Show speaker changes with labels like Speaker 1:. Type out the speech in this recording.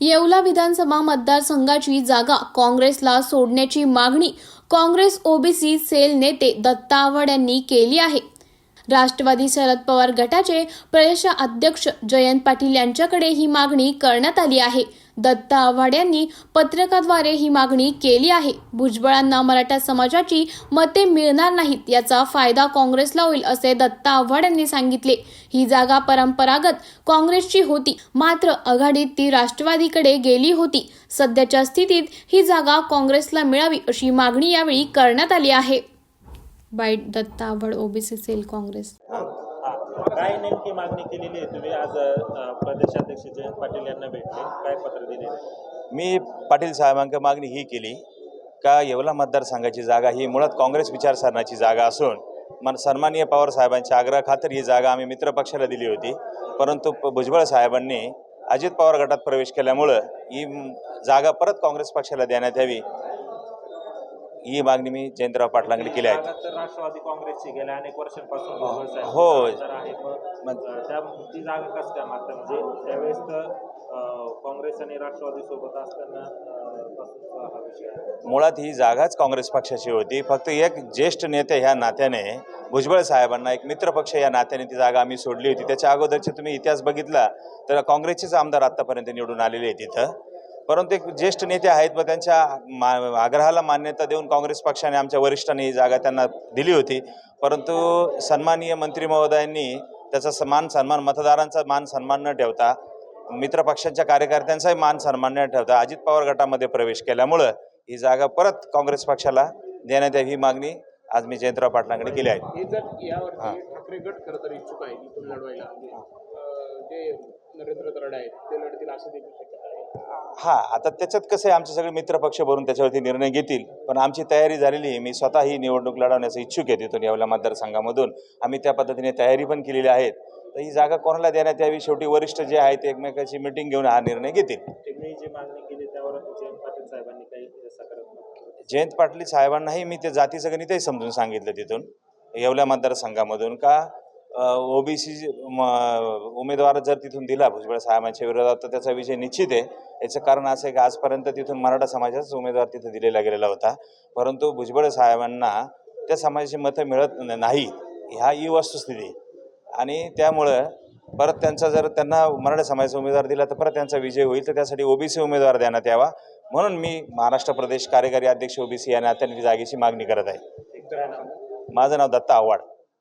Speaker 1: येवला विधानसभा मतदारसंघाची जागा काँग्रेसला सोडण्याची मागणी काँग्रेस ओबीसी सेल नेते दत्ता आवड यांनी केली आहे. राष्ट्रवादी शरद पवार गटाचे प्रदेश अध्यक्ष जयंत पाटील यांच्याकडे ही मागणी करण्यात आली आहे. दत्ता आव्हाड यांनी पत्रकाद्वारे ही मागणी केली आहे. भुजबळांना मराठा समाजाची मते मिळणार नाहीत याचा फायदा काँग्रेसला होईल असे दत्ता आव्हाड यांनी सांगितले. ही जागा परंपरागत काँग्रेसची होती. मात्र आघाडीत ती राष्ट्रवादीकडे गेली होती. सध्याच्या स्थितीत ही जागा काँग्रेसला मिळावी अशी मागणी यावेळी करण्यात आली आहे. Bite Datta Awhad OBC cell Congress.
Speaker 2: काय नेमकी मागणी केलेली आहे? तुम्ही आज प्रदेशाध्यक्ष जयंत पाटील यांना भेटले. काय पत्र दिले?
Speaker 3: मी पाटील साहेबांकडे मागणी ही केली का येवला मतदारसंघाची जागा ही मुळात काँग्रेस विचारसरणाची जागा असून मन सन्माननीय पवार साहेबांच्या आग्रह खातर ही जागा आम्ही मित्रपक्षाला दिली होती. परंतु प- भुजबळ साहेबांनी अजित पवार गटात प्रवेश केल्यामुळं ही जागा परत काँग्रेस पक्षाला देण्यात यावी ही मागणी मी जयंतराव पाटलांकडे केली आहे.
Speaker 2: तर राष्ट्रवादी काँग्रेसची गेल्या अनेक वर्षांपासून भुजबळ साहेब
Speaker 3: हो.
Speaker 2: अ, त्या ती जागा कसं काय मागता? म्हणजे त्यावेळेस तर अ, काँग्रेस आणि राष्ट्रवादी सोबत असताना अ, पासूनचा हा विषय आहे.
Speaker 3: मुळात ही जागाच काँग्रेस पक्षाची होती. फक्त एक ज्येष्ठ नेते ह्या नात्याने भुजबळ साहेबांना एक मित्रपक्ष या नात्याने ती जागा आम्ही सोडली होती. त्याच्या अगोदरचे तुम्ही इतिहास बघितला तर काँग्रेसचेच आमदार आत्तापर्यंत निवडून आलेले आहेत तिथं परंतु एक ज्येष्ठ नेते आहेत व त्यांच्या मा आग्रहाला मान्यता देऊन काँग्रेस पक्षाने आमच्या वरिष्ठांनी ही जागा त्यांना दिली होती. परंतु सन्माननीय मंत्री महोदयांनी त्याचा समान सन्मान मतदारांचा मान सन्मान न ठेवता मित्रपक्षांच्या कार्यकर्त्यांचाही मान सन्मान न ठेवता अजित पवार गटामध्ये प्रवेश केल्यामुळं ही जागा परत काँग्रेस पक्षाला देण्यात यावी ही मागणी आज मी जयंतराव पाटलांकडे केली आहे.
Speaker 4: ठाकरे
Speaker 3: हा आता त्याच्यात कसं आहे आमचे सगळे मित्रपक्ष भरून त्याच्यावरती निर्णय घेतील. पण आमची तयारी झालेली आहे. मी स्वतः ही निवडणूक लढवण्याचं इच्छुक आहे तिथून येवला मतदारसंघामधून. आम्ही त्या पद्धतीने तयारी पण केलेली आहेत. तर ही जागा कोणाला देण्यात यावी शेवटी वरिष्ठ जे आहेत ते एकमेकाची मिटिंग घेऊन हा निर्णय घेतील.
Speaker 2: जयंत पाटील
Speaker 3: साहेबांनाही मी ते जातीचं गणितही समजून सांगितलं तिथून. येवल्या मतदारसंघामधून का? ओबीसी उमेदवार जर तिथून दिला भुजबळ साहेबांच्या विरोधात तर त्याचा विजय निश्चित आहे. याचं कारण असं आहे की आजपर्यंत तिथून मराठा समाजाचाच उमेदवार तिथं दिलेला गेलेला होता. परंतु भुजबळ साहेबांना त्या समाजाची मतं मिळत नाही ह्या ही वस्तुस्थिती. आणि त्यामुळं परत त्यांचा जर त्यांना मराठा समाजाचा उमेदवार दिला तर परत त्यांचा विजय होईल. तर त्यासाठी ओबीसी उमेदवार देण्यात यावा. म्हणून मी महाराष्ट्र प्रदेश कार्यकारी अध्यक्ष ओबीसी या नात्याने जागेची मागणी करत आहे. माझं नाव दत्ता आव्हाड.